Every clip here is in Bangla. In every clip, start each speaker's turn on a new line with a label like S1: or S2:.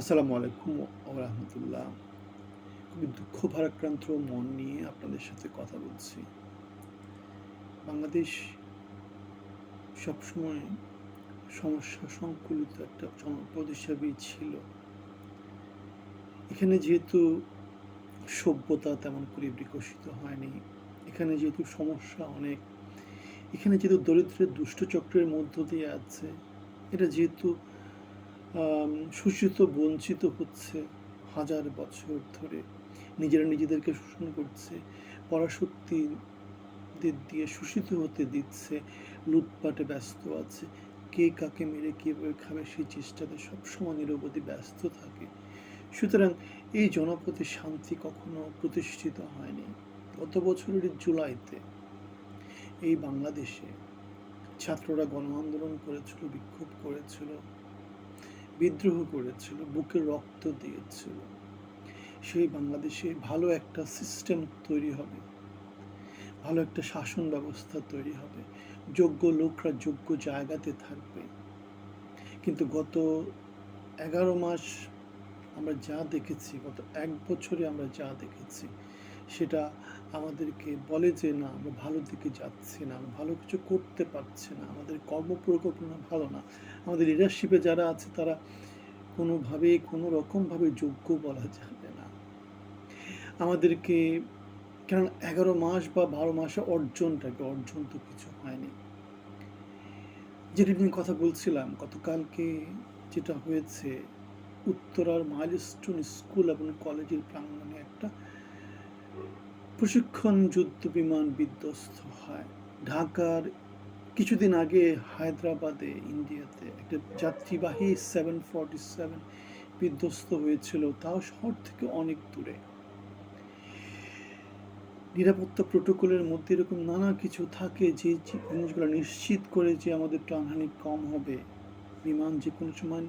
S1: আসসালামু আলাইকুম রহমতুল্লাহ। খুবই দুঃখ ভারাক্রান্ত মন নিয়ে আপনাদের সাথে কথা বলছি। বাংলাদেশ সবসময় সমস্যা সংকুলিত একটা জনপদ হিসাবেই ছিল। এখানে যেহেতু সভ্যতা তেমন করে বিকশিত হয়নি, এখানে যেহেতু সমস্যা অনেক, এখানে যেহেতু দরিদ্রের দুষ্টচক্রের মধ্য দিয়ে আছে, এটা যেহেতু শোষিত বঞ্চিত হচ্ছে হাজার বছর ধরে। নিজেরা নিজেদেরকে শোষণ করছে, পরাশক্তিদের দিয়ে শোষিত হতে দিচ্ছে, লুটপাটে ব্যস্ত আছে। কে কাকে মেরে কীভাবে খাবে, সেই চেষ্টাতে সবসময় নিরবধি ব্যস্ত থাকে। সুতরাং এই জনপথে শান্তি কখনো প্রতিষ্ঠিত হয়নি। গত বছরের জুলাইতে এই বাংলাদেশে ছাত্ররা গণ আন্দোলন করেছিল, বিক্ষোভ করেছিল। বিদ্রোহ করেছিল, বুকে রক্ত দিয়েছিল। সেই বাংলাদেশে ভালো একটা সিস্টেম তৈরি হবে, ভালো একটা শাসন ব্যবস্থা তৈরি হবে, যোগ্য লোকরা যোগ্য জায়গাতে থাকবে। কিন্তু গত এগারো মাস আমরা যা দেখেছি, গত এক বছরে আমরা যা দেখেছি, সেটা আমাদেরকে বলে যে, না, আমরা ভালো দিকে যাচ্ছি না, আমরা ভালো কিছু করতে পারছি না, আমাদের কর্মপরিকল্পনা ভালো না। আমাদের লিডারশিপে যারা আছে, তারা কোনোভাবে কোনো রকমভাবে যোগ্য বলা যাবে না। আমাদেরকে কারণ এগারো মাস বা বারো মাসে অর্জনটাকে অর্জন তো কিছু হয়নি। যেটা নিয়ে কথা বলছিলাম, গতকালকে যেটা হয়েছে, উত্তরার মাইলস্টোন স্কুল এবং কলেজের প্রাঙ্গণে একটা প্রশিক্ষণ যুদ্ধ বিমান বিধ্বস্ত হয়। ঢাকার কিছুদিন আগে হায়দ্রাবাদে ইন্ডিয়াতে একটা যাত্রীবাহী সেভেন ফর্টি সেভেন বিধ্বস্ত হয়েছিল, তাও শহর থেকে অনেক দূরে। নিরাপত্তা প্রোটোকলের মধ্যে এরকম নানা কিছু থাকে যে জিনিসগুলো নিশ্চিত করে যে আমাদের প্রাণহানি কম হবে। বিমান যে কোনো সময়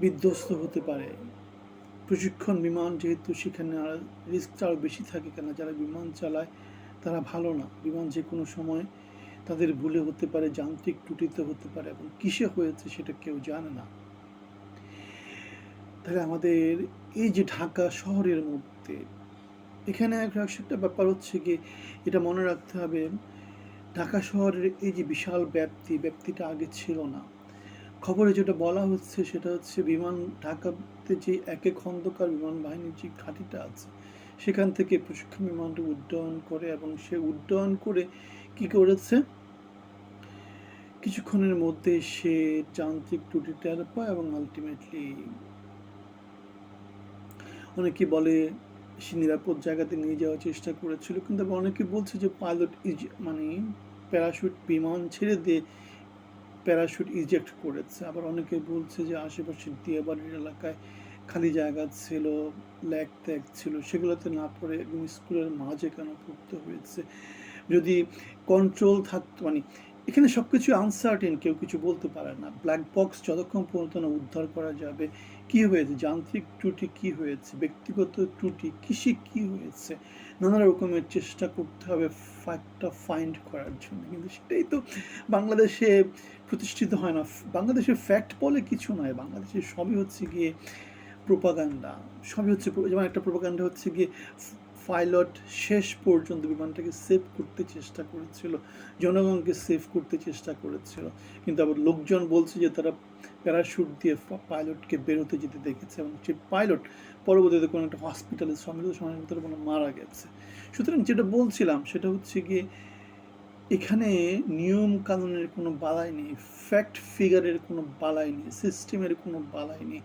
S1: বিধ্বস্ত হতে পারে। প্রশিক্ষণ, বিমান যেহেতু সেখানে আর রিস্কটা আরও বেশি থাকে কেন যারা বিমান চালায় তারা ভালো না। বিমান যে কোনো সময় তাদের ভুলে হতে পারে, যান্ত্রিক ত্রুটিতে হতে পারে এবং কিসে হয়েছে সেটা কেউ জানে না। তাহলে আমাদের এই যে ঢাকা শহরের মধ্যে, এখানে একটা ব্যাপার হচ্ছে কি এটা মনে রাখতে হবে, ঢাকা শহরের এই যে বিশাল ব্যাপ্তি, ব্যাপ্তিটা আগে ছিল না। খবরে যেটা বলা হচ্ছে সেটা হচ্ছে বিমান ঢাকাতে যে একে খন্দকার বিমান বাহিনীর যে ঘাঁটিটা আছে, সেখান থেকে প্রশিক্ষণ বিমানটা উড্ডয়ন করে এবং সে উড্ডয়ন করে কি করেছে? কিছুক্ষণের মধ্যে সে যান্ত্রিক ত্রুটি টের পায় এবং আলটিমেটলি অনেকে বলে সে নিরাপদ জায়গাতে নিয়ে যাওয়ার চেষ্টা করেছিল, কিন্তু অনেকে বলছে যে পাইলট ইজ মানে প্যারাশুট বিমান ছেড়ে দিয়ে প্যারাশুট ইজেক্ট করেছে। আবার অনেকে বলছে যে আশেপাশে দিয়াবাড়ির এলাকায় খালি জায়গা ছিল, ল্যাক ত্যাগ ছিল, সেগুলোতে না পড়ে স্কুলের মাঝে কেন পড়তে হয়েছে? যদি কন্ট্রোল থাকতো মানে এখানে সব কিছু আনসার্টেন কেউ কিছু বলতে পারে না। ব্ল্যাক বক্স যতক্ষণ পর্যন্ত না উদ্ধার করা যাবে, কি হয়েছে? যান্ত্রিক ত্রুটি কি হয়েছে? ব্যক্তিগত ত্রুটি, কৃষি কি হয়েছে? নানা রকমের চেষ্টা করতে হবে ফ্যাক্টটা ফাইন্ড করার জন্য। কিন্তু সেটাই তো বাংলাদেশে প্রতিষ্ঠিত হয় না। বাংলাদেশের ফ্যাক্ট বলে কিছু নয় বাংলাদেশে সবই হচ্ছে গিয়ে প্রোপাগান্ডা সবই হচ্ছে যেমন একটা প্রোপাগান্ডা হচ্ছে গিয়ে পাইলট শেষ পর্যন্ত বিমানটাকে সেভ করতে চেষ্টা করেছিল, জনগণকে সেভ করতে চেষ্টা করেছিল। কিন্তু আবার লোকজন বলছে যে তারা প্যারাশুট দিয়ে পাইলটকে বেরোতে যেতে দেখেছে এবং সেই পাইলট পরবর্তীতে কোনো একটা হসপিটালে সম্মিলিত সময়ের কোনো মারা গেছে। সুতরাং যেটা বলছিলাম সেটা হচ্ছে গিয়ে এখানে নিয়ম কানুনের কোনো বালাই নেই ফ্যাক্ট ফিগারের কোনো বালাই নেই সিস্টেমের কোনো বালাই নেই।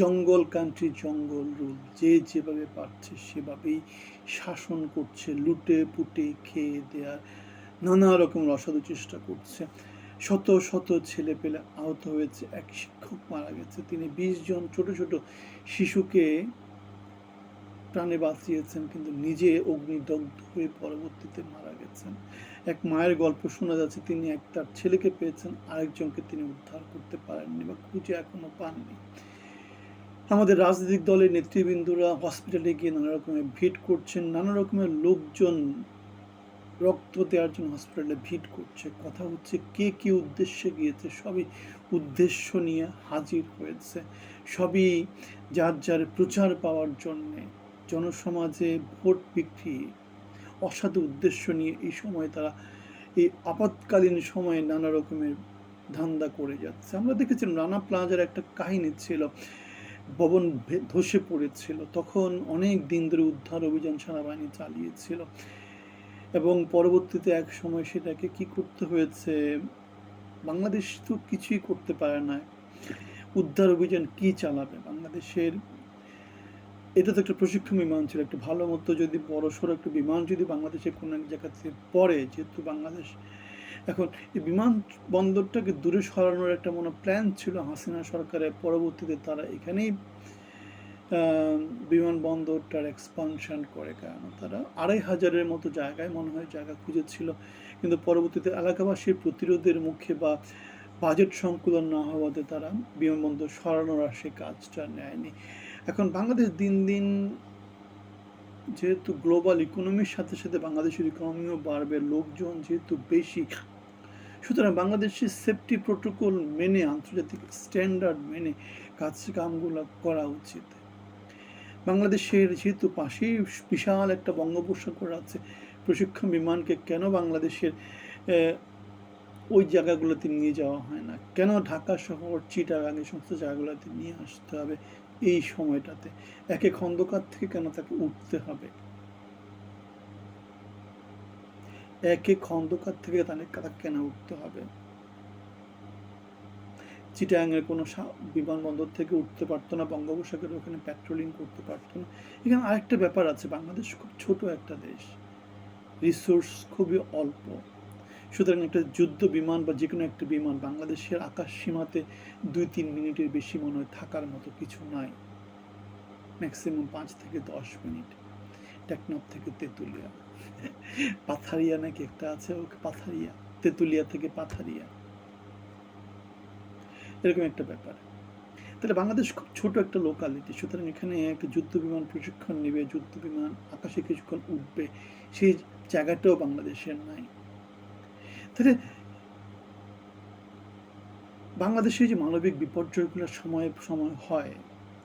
S1: জঙ্গল কান্ট্রি জঙ্গল রুল যে যেভাবে পারছে সেভাবেই শাসন করছে, লুটে পুটে খেয়ে দেওয়ার নানা রকম অসাধু চেষ্টা করছে। শত শত ছেলে পেলে আহত হয়েছে, এক শিক্ষক মারা গেছে। তিনি বিশ জন ছোট ছোট শিশুকে প্রাণে বাঁচিয়েছেন, কিন্তু নিজে অগ্নিদগ্ধ হয়ে পরবর্তীতে মারা গেছেন। এক মায়ের গল্প শোনা যাচ্ছে। তিনি এক তার ছেলেকে পেয়েছেন, আরেকজনকে তিনি উদ্ধার করতে পারেননি বা খুঁজে এখনও পাননি। আমাদের রাজনৈতিক দলের নেতৃবৃন্দরা হসপিটালে গিয়ে নানা রকমের ভিড় করছেন, নানা রকমের লোকজন রক্ত দেওয়ার জন্য হসপিটালে ভিড় করছে। কথা হচ্ছে কে কি উদ্দেশ্যে গিয়েছে, সবই উদ্দেশ্য নিয়ে হাজির হয়েছে। সবই যার যার প্রচার পাওয়ার জন্যে। জনসমাজে ভোট বিক্রি অসাধু উদ্দেশ্য নিয়ে এই সময় তারা এই আপাতকালীন সময়ে নানা রকমের ধান্দা করে যাচ্ছে। আমরা দেখেছিলাম রানা প্লাজার একটা কাহিনী ছিল, ভবন ধসে পড়েছিল। তখন অনেক দিন ধরে উদ্ধার অভিযান সেনাবাহিনী চালিয়েছিল এবং পরবর্তীতে এক সময় সেটাকে কি করতে হয়েছে, বাংলাদেশ তো কিছুই করতে পারে না। উদ্ধার অভিযান কি চালাবে? বাংলাদেশের এটা তো একটা প্রশিক্ষণ বিমান ছিল, একটা ভালো মতো যদি বড় সড়ো একটা বিমান যদি বাংলাদেশে কোনো এক জায়গাতে পড়ে, যেহেতু বাংলাদেশ এখন এই বিমান বন্দরটাকে দূরে সরানোর একটা মনে প্ল্যান ছিল, হাসিনা সরকারের পরবর্তীতে তারা এখানেই বিমানবন্দরটার এক্সপানশন করে কারণ তারা আড়াই হাজারের মতো জায়গায় মনে হয় জায়গা খুঁজেছিল, কিন্তু পরবর্তীতে এলাকাবাসীর প্রতিরোধের মুখে বা বাজেট সংকুলন না হওয়াতে তারা বিমানবন্দর সরানোর আর সে কাজটা নেয়নি। এখন বাংলাদেশ দিন দিন যেহেতু গ্লোবাল ইকোনমির সাথে সাথে বাংলাদেশের ইকোনমিও বাড়বে, লোকজন যেহেতু বেশি, সুতরাং বাংলাদেশের সেফটি প্রোটোকল মেনে, আন্তর্জাতিক স্ট্যান্ডার্ড মেনে কাজ কামগুলো করা উচিত। বাংলাদেশের যেহেতু পাশেই বিশাল একটা বঙ্গোপসাগর আছে, প্রশিক্ষণ বিমানকে কেন বাংলাদেশের ওই জায়গাগুলোতে নিয়ে যাওয়া হয় না? কেন ঢাকা শহর, চিটাগাং, এই সমস্ত জায়গাগুলোতে নিয়ে আসতে হবে? এই সময়টাতে। একে খন্দকার থেকে কেন তাকে উঠতে হবে? একে খন্দকার থেকে তাহলে তাকে কেন উঠতে হবে? চিটাগাংয়ের কোনো বিমানবন্দর থেকে উঠতে পারতো না, বঙ্গোপসাগরের ওখানে প্যাট্রোলিং করতে পারতো না। এখানে আরেকটা ব্যাপার আছে, বাংলাদেশ খুব ছোট একটা দেশ। রিসোর্স খুবই অল্প। সুতরাং একটা যুদ্ধ বিমান বা যে কোনো একটা বিমান বাংলাদেশের আকাশ সীমাতে দুই তিন মিনিটের বেশি মনে হয় থাকার মতো কিছু নাই। ম্যাক্সিমাম পাঁচ থেকে দশ মিনিট। টেকনাফ থেকে তেঁতুলিয়া। পাথারিয়া নাকি একটা আছে? ওকে, পাথারিয়া। তেঁতুলিয়া থেকে পাথারিয়া। এরকম একটা ব্যাপার। তাহলে বাংলাদেশ খুব ছোট একটা লোকালিটি সুতরাং এখানে একটা যুদ্ধ বিমান প্রশিক্ষণ নেবে, যুদ্ধ বিমান আকাশে কিছুক্ষণ উঠবে। সেই জায়গাটাও বাংলাদেশের নাই। তাহলে বাংলাদেশে যে মানবিক বিপর্যয়গুলো সময় সময় হয়,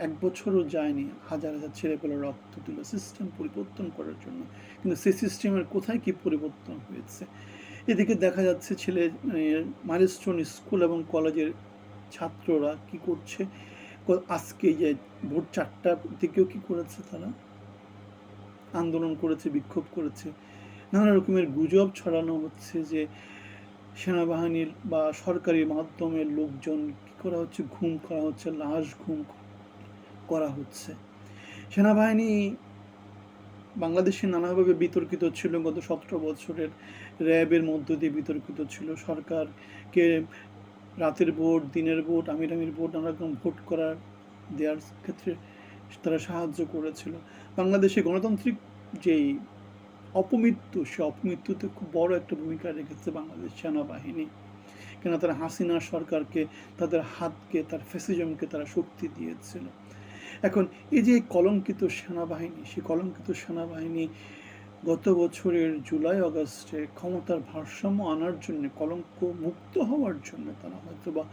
S1: এক বছরও যায়নি হাজার হাজার ছেলেপেলে রক্ত দিল সিস্টেম পরিবর্তন করার জন্য। কিন্তু সেই সিস্টেমের কোথায় কি পরিবর্তন হয়েছে? এদিকে দেখা যাচ্ছে ছেলে মাইলস্টোন স্কুল এবং কলেজের ছাত্ররা কি করছে? আজকে যে ভোর চারটার দিকেও কি করেছে তারা? আন্দোলন করেছে, বিক্ষোভ করেছে। নানা রকমের গুজব ছড়ানো হচ্ছে যে সেনাবাহিনীর বা সরকারি মাধ্যমের লোকজন কি করা হচ্ছে? ঘুম করা হচ্ছে, লাশ ঘুম করা হচ্ছে। সেনাবাহিনী বাংলাদেশে নানাভাবে বিতর্কিত ছিল। গত সতেরো বছরের র্যাবের মধ্য দিয়ে বিতর্কিত ছিল। সরকারকে রাতের ভোট, দিনের ভোট আমির আমির ভোট নানা রকম ভোট করার দেওয়ার ক্ষেত্রে তারা সাহায্য করেছিল। বাংলাদেশে গণতান্ত্রিক যেই অপমৃত্যু, সে অপমৃত্যুতে খুব বড় একটা ভূমিকা রেখেছে বাংলাদেশ সেনাবাহিনী। কেন তারা হাসিনা সরকারকে, তাদের হাতকে, তার ফ্যাসিজমকে তারা শক্তি দিয়েছিল। এখন এই যে কলঙ্কিত সেনাবাহিনী, সেই কলঙ্কিত সেনাবাহিনী গত বছরের জুলাই আগস্টে ক্ষমতার ভারসাম্য আনার জন্য, কলঙ্ক মুক্ত হওয়ার জন্য তারা হয়তো বা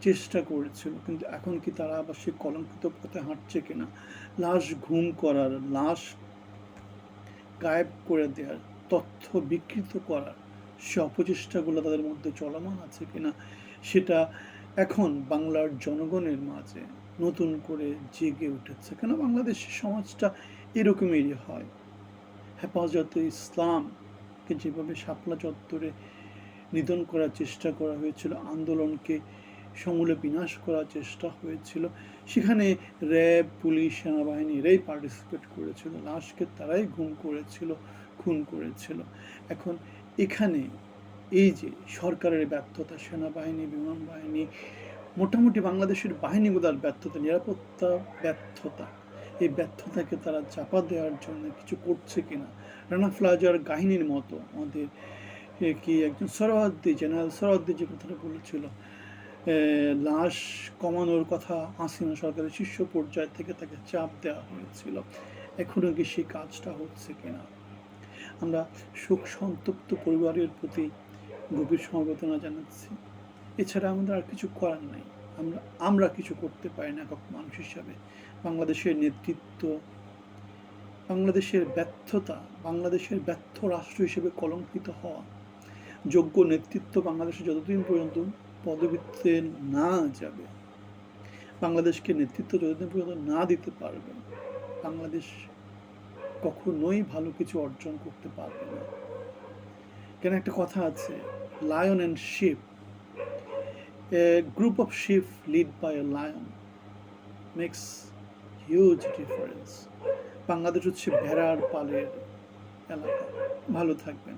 S1: চেষ্টা করেছিল, কিন্তু এখন কি তারা আবার সেই কলঙ্কিত পথে হাঁটছে কিনা? লাশ ঘুম করার, লাশ গায়েব করে দেওয়ার তথ্য বিকৃত করার সে অপচেষ্টাগুলো তাদের মধ্যে চলমান আছে কিনা, সেটা এখন বাংলার জনগণের মাঝে নতুন করে জেগে উঠেছে কেন? বাংলাদেশের সমাজটা এরকমেরই হয়। হেফাজতে ইসলামকে যেভাবে শাপলা চত্বরে নিধন করার চেষ্টা করা হয়েছিল, আন্দোলনকে সমূলে বিনাশ করার চেষ্টা হয়েছিল। সেখানে র্যাব, পুলিশ, সেনাবাহিনী এরাই পার্টিসিপেট করেছিল। লাশকে তারাই গুম করেছিল, খুন করেছিল। এখন এখানে এই যে সরকারের ব্যর্থতা, সেনাবাহিনী, বিমান বাহিনী, মোটামুটি বাংলাদেশের বাহিনীগুলোর ব্যর্থতা, নিরাপত্তা ব্যর্থতা, এই ব্যর্থতাকে তারা চাপা দেওয়ার জন্য কিছু করছে কিনা? রানা ফ্লাজার কাহিনীর মতো আমাদের কি একজন সরহদ্দি জেনারেল সরহদ্দি যে কথাটা বলেছিল লাশ কমানোর কথা হাসিনা সরকারের শীর্ষ পর্যায় থেকে তাকে চাপ দেওয়া হয়েছিল। এখনও কি সেই কাজটা হচ্ছে কিনা? আমরা শোক সন্তপ্ত পরিবারের প্রতি গভীর সমবেদনা জানাচ্ছি। এছাড়া আমাদের আর কিছু করার নাই। আমরা আমরা কিছু করতে পারি না একক মানুষ হিসাবে। বাংলাদেশের নেতৃত্ব, বাংলাদেশের ব্যর্থতা, বাংলাদেশের ব্যর্থ রাষ্ট্র হিসেবে কলঙ্কিত হওয়া, যোগ্য নেতৃত্ব বাংলাদেশে যতদিন পর্যন্ত পদবীতে না যাবে। বাংলাদেশকে নেতৃত্ব যতদিন পর্যন্ত না দিতে পারবে বাংলাদেশ কখনোই ভালো কিছু অর্জন করতে পারবে না। কেন একটা কথা আছে lion and sheep group of sheep led by a lion makes huge difference Bangladesh হচ্ছে ভেড়ার পালের এলাকা। ভালো থাকবেন।